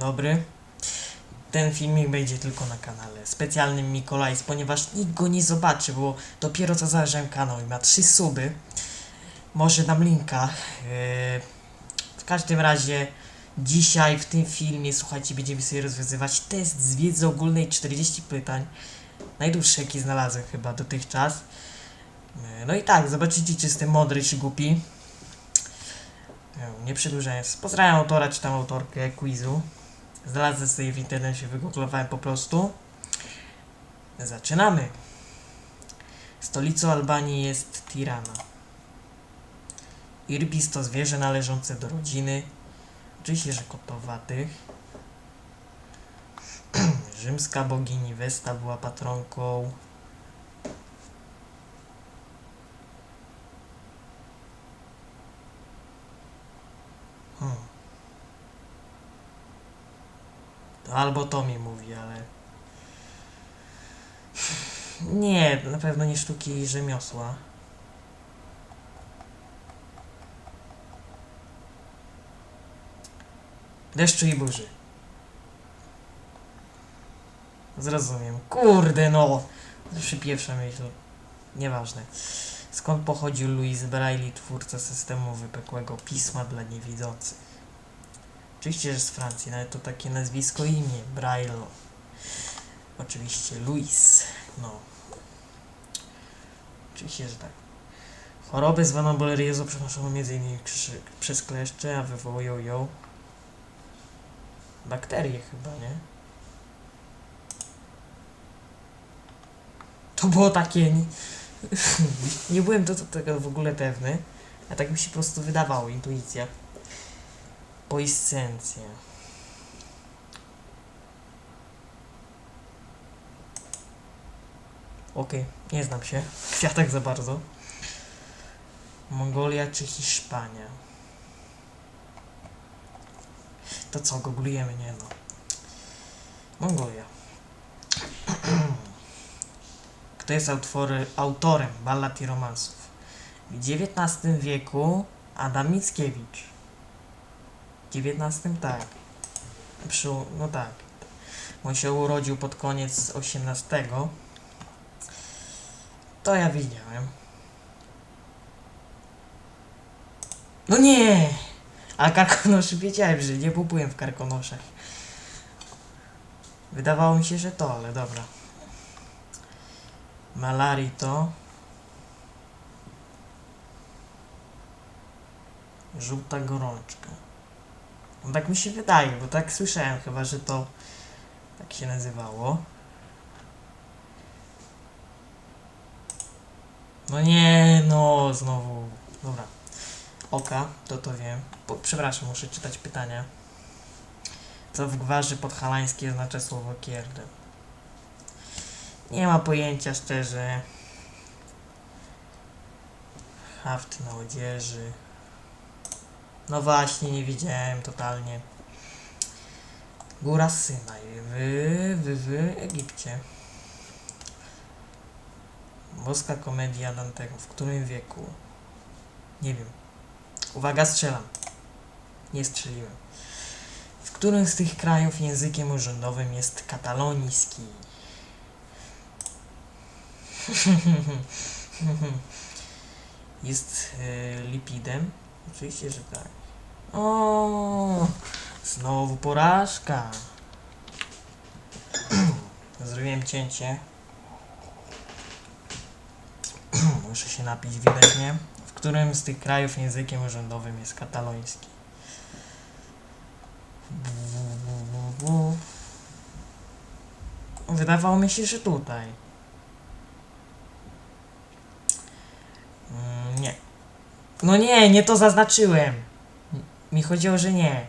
dobry. Ten filmik będzie tylko na kanale specjalnym Mikołajs, ponieważ nikt go nie zobaczy, bo dopiero co założyłem kanał i ma 3 suby. Może dam linka. Yy, w każdym razie dzisiaj w tym filmie, słuchajcie, będziemy sobie rozwiązywać test z wiedzy ogólnej 40 pytań. Najdłuższy jaki znalazłem chyba dotychczas. Yy, No i tak, zobaczycie czy jestem mądry czy głupi. Yy, Nie przedłużając, pozdrawiam autora czy tam autorkę quizu. Znalazłem sobie w internecie, wygooglowałem po prostu. Zaczynamy. Stolicą Albanii jest Tirana. Irbis to zwierzę należące do rodziny. Oczywiście, że kotowatych. Rzymska bogini Vesta była patronką. Albo to mi mówi, ale. Nie, na pewno nie sztuki rzemiosła. Deszczu i burzy. Zrozumiem. Kurde no! Zawsze pierwsza myśl. Nieważne. Skąd pochodził Louis Braille, twórca systemu wypekłego pisma dla niewidzących? Oczywiście, że z Francji, nawet to takie nazwisko imię. Braille. Oczywiście Louis. No. Oczywiście, że tak. Chorobę zwaną boleriozą przenoszoną m.in. przez kleszcze, a wywołują ją bakterie chyba, nie? To było takie... Nie, nie byłem do tego w ogóle pewny, a tak mi się po prostu wydawało, intuicja. Poiscencja. Okej, nie znam się w kwiatach za bardzo. Mongolia czy Hiszpania? To co, googlujemy, nie no. Mongolia. Kto jest autorem ballad i romansów? W XIX wieku Adam Mickiewicz. XIX tak. Przy, no tak. On się urodził pod koniec XVIII. To ja widziałem. No nie! A karkonoszy wiedziałem, że nie byłem w karkonoszach. Wydawało mi się, że to, ale dobra. Malarii to. Żółta gorączka. No tak mi się wydaje, bo tak słyszałem chyba, że to tak się nazywało. No nie, no znowu. Dobra. Oka, to to wiem. Przepraszam, muszę czytać pytania. Co w gwarzy podhalańskiej oznacza słowo kierde? Nie ma pojęcia szczerze. Haft na odzieży. No właśnie, nie widziałem totalnie. Góra Synaj w, w, w Egipcie. Boska komedia Dantego. W którym wieku? Nie wiem. Uwaga, strzelam. Nie strzeliłem. W którym z tych krajów językiem urzędowym jest kataloński? Jest e, lipidem? Oczywiście, że tak. O, znowu porażka. Zrobiłem cięcie. Muszę się napić widocznie. W którym z tych krajów językiem urzędowym jest kataloński? Wydawało mi się, że tutaj. Mm, Nie. No nie, nie to zaznaczyłem. Mi chodziło, że nie.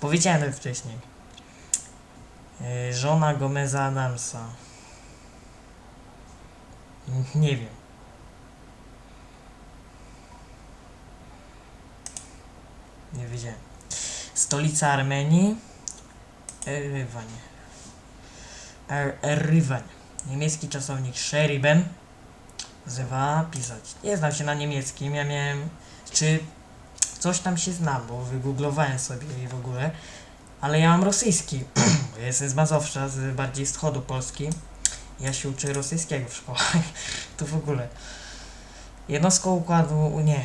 Powiedziałem to wcześniej. Yy, żona Gomeza Adamsa. Nie wiem. Nie wiedziałem. Stolica Armenii. Erywań. Er. Niemiecki czasownik Scheriben wzywa pisać. Nie znam się na niemieckim, ja miałem... Czy coś tam się znam, bo wygooglowałem sobie i w ogóle. Ale ja mam rosyjski. jestem z Mazowsza, z bardziej wschodu Polski. Ja się uczę rosyjskiego w szkołach. to w ogóle. Jednostką układu, nie,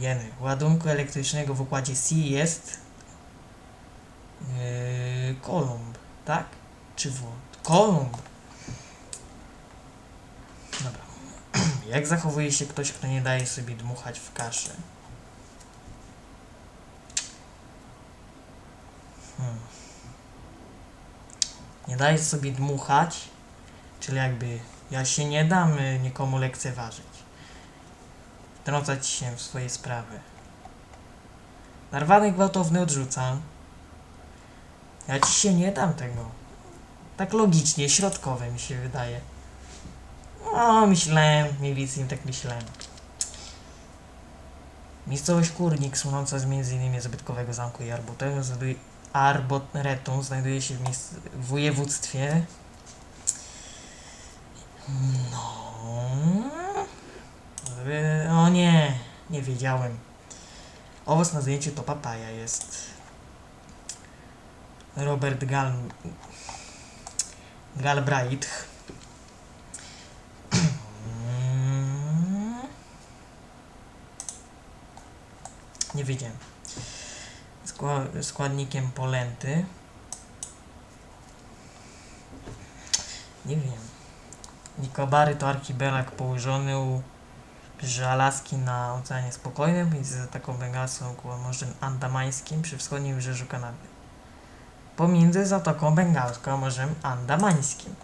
jeny, ładunku elektrycznego w układzie C jest yy, Kolumb, tak? Czy W? Kolumb. Dobra. Jak zachowuje się ktoś, kto nie daje sobie dmuchać w kaszę? Hmm. Nie daje sobie dmuchać, czyli jakby ja się nie dam y, nikomu lekceważyć. Wtrącać się w swoje sprawy. Narwany gwałtowny odrzucam. Ja ci się nie dam tego. Tak logicznie, środkowe mi się wydaje. No, myślałem, mniej więcej tak myślałem. Miejscowość Kurnik, słynąca z m.in. zabytkowego zamku i arboretum, znajduje, znajduje się w, w województwie. No. O nie, nie wiedziałem. Owoc na zdjęciu to papaja jest. Robert Gal... Galbraith. Nie. Skła- składnikiem polenty. Nie wiem. Nikobary to archipelag położony u że Alaski na Oceanie Spokojnym i z Zatoką Bengalską ku Morzem Andamańskim przy wschodnim wybrzeżu Kanady. Pomiędzy Zatoką Bengalską a Morzem Andamańskim.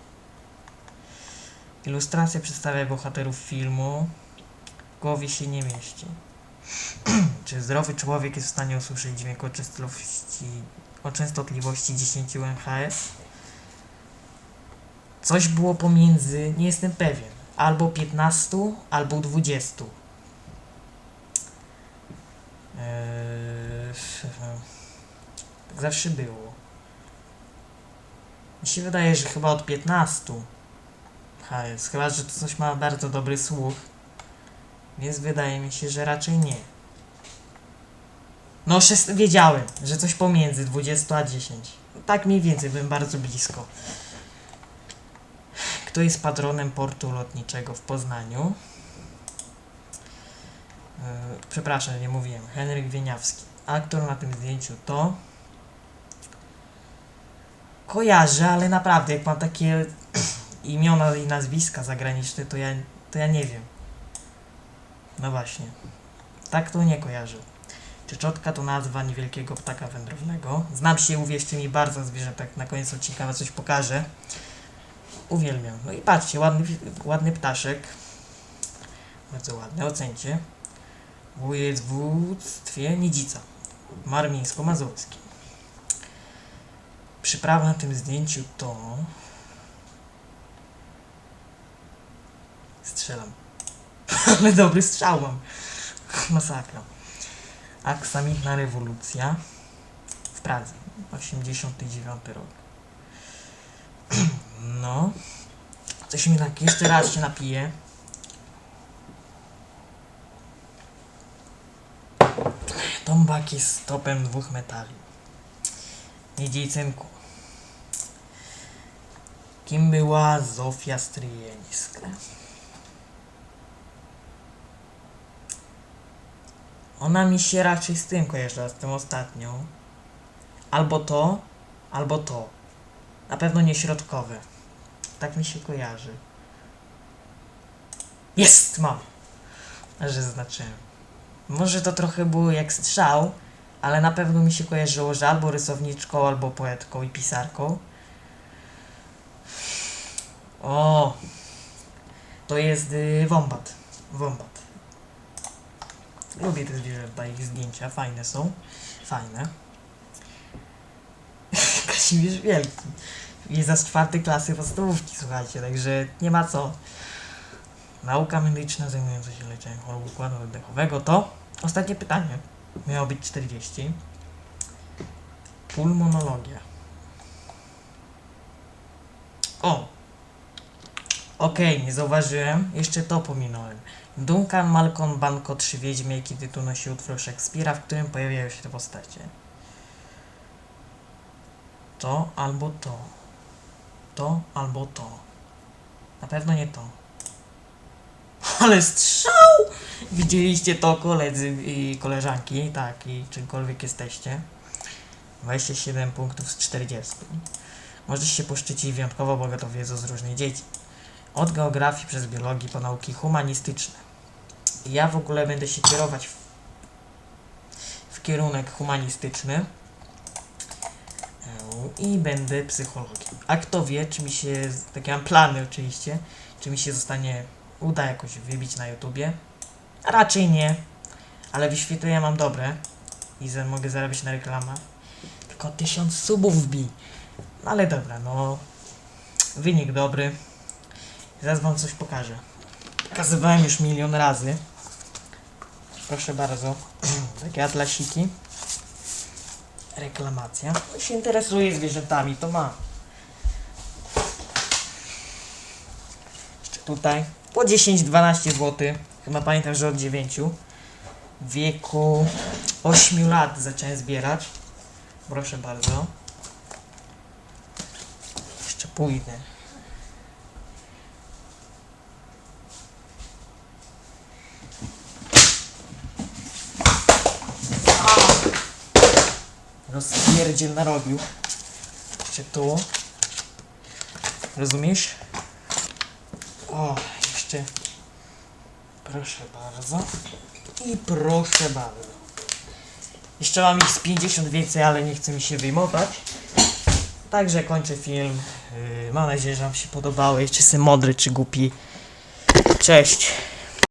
Ilustracja przedstawia bohaterów filmu. W głowie się nie mieści. Czy zdrowy człowiek jest w stanie usłyszeć dźwięk o częstotliwości, o częstotliwości 10 MHz? Coś było pomiędzy, nie jestem pewien albo 15, albo 20. Eee, tak zawsze było. Mi się wydaje, że chyba od 15 HS, chyba, że to coś ma bardzo dobry słuch. Więc wydaje mi się, że raczej nie. No, szes- wiedziałem, że coś pomiędzy 20 a 10. Tak mniej więcej, byłem bardzo blisko. Kto jest patronem portu lotniczego w Poznaniu? Yy, przepraszam, nie mówiłem. Henryk Wieniawski. Aktor na tym zdjęciu to. Kojarzę, ale naprawdę, jak mam takie imiona i nazwiska zagraniczne, to ja, to ja nie wiem. No właśnie. Tak to nie kojarzę. Czeczotka to nazwa niewielkiego ptaka wędrownego. Znam się, uwierzcie mi, bardzo zwierzętach. Na koniec odcinka coś pokażę. Uwielbiam. No i patrzcie, ładny, ładny ptaszek. Bardzo ładny, ocencie. W województwie Nidzica. Marmińsko-Mazurskim. Przyprawa na tym zdjęciu to... Strzelam. Ale dobry strzał mam. Masakra. Aksamitna rewolucja w Pradze. 89 rok. No. Coś mi tak jeszcze raz się napije. Tombak jest stopem dwóch metali. Niedzieńcynku. Kim była Zofia Stryjeńska? Ona mi się raczej z tym kojarzyła, z tym ostatnią. Albo to, albo to. Na pewno nie środkowe. Tak mi się kojarzy. Jest! Mam! Że zaznaczyłem. Może to trochę było jak strzał, ale na pewno mi się kojarzyło, że albo rysowniczką, albo poetką i pisarką. O! To jest y, wombat. Wombat. Lubię te zwierzęta, ich zdjęcia, fajne są. Fajne. Kazimierz Wielki. Jest za czwartej klasy podstawówki, słuchajcie, także nie ma co. Nauka medyczna zajmująca się leczeniem chorób układu oddechowego to ostatnie pytanie. Miało być 40. Pulmonologia. O! Okej, nie zauważyłem. Jeszcze to pominąłem. Duncan Malcolm Banco Trzy Wiedźmy, jaki tytuł nosi utwór Szekspira, w którym pojawiają się te postacie. To albo to. To albo to. Na pewno nie to. Ale strzał! Widzieliście to koledzy i koleżanki, tak, i czymkolwiek jesteście. 27 punktów z 40. Możesz się poszczycić wyjątkowo bogatą wiedzą z różnych dziedzin. Od geografii przez biologii po nauki humanistyczne. Ja w ogóle będę się kierować w, w kierunek humanistyczny Eee, i będę psychologiem. A kto wie, czy mi się, takie mam plany oczywiście, czy mi się zostanie, uda jakoś wybić na YouTubie. Raczej nie, ale wyświetlenia mam dobre i mogę zarabiać na reklamach. Tylko 1000 subów wbij. No ale dobra, no wynik dobry. Zaraz wam coś pokażę. Pokazywałem już milion razy. Proszę bardzo. Takie atlasiki. Reklamacja. Kto się interesuje zwierzętami, to ma. Jeszcze tutaj. Po 10-12 zł. Chyba pamiętam, że od 9. W wieku 8 lat zacząłem zbierać. Proszę bardzo. Jeszcze pójdę. Rozpierdziel narobił. Jeszcze tu. Rozumiesz? O, jeszcze. Proszę bardzo. I proszę bardzo. Jeszcze mam ich z 50 więcej, ale nie chcę mi się wyjmować. Także kończę film. Yy, mam nadzieję, że Wam się podobały. Czy jestem mądry, czy głupi. Cześć.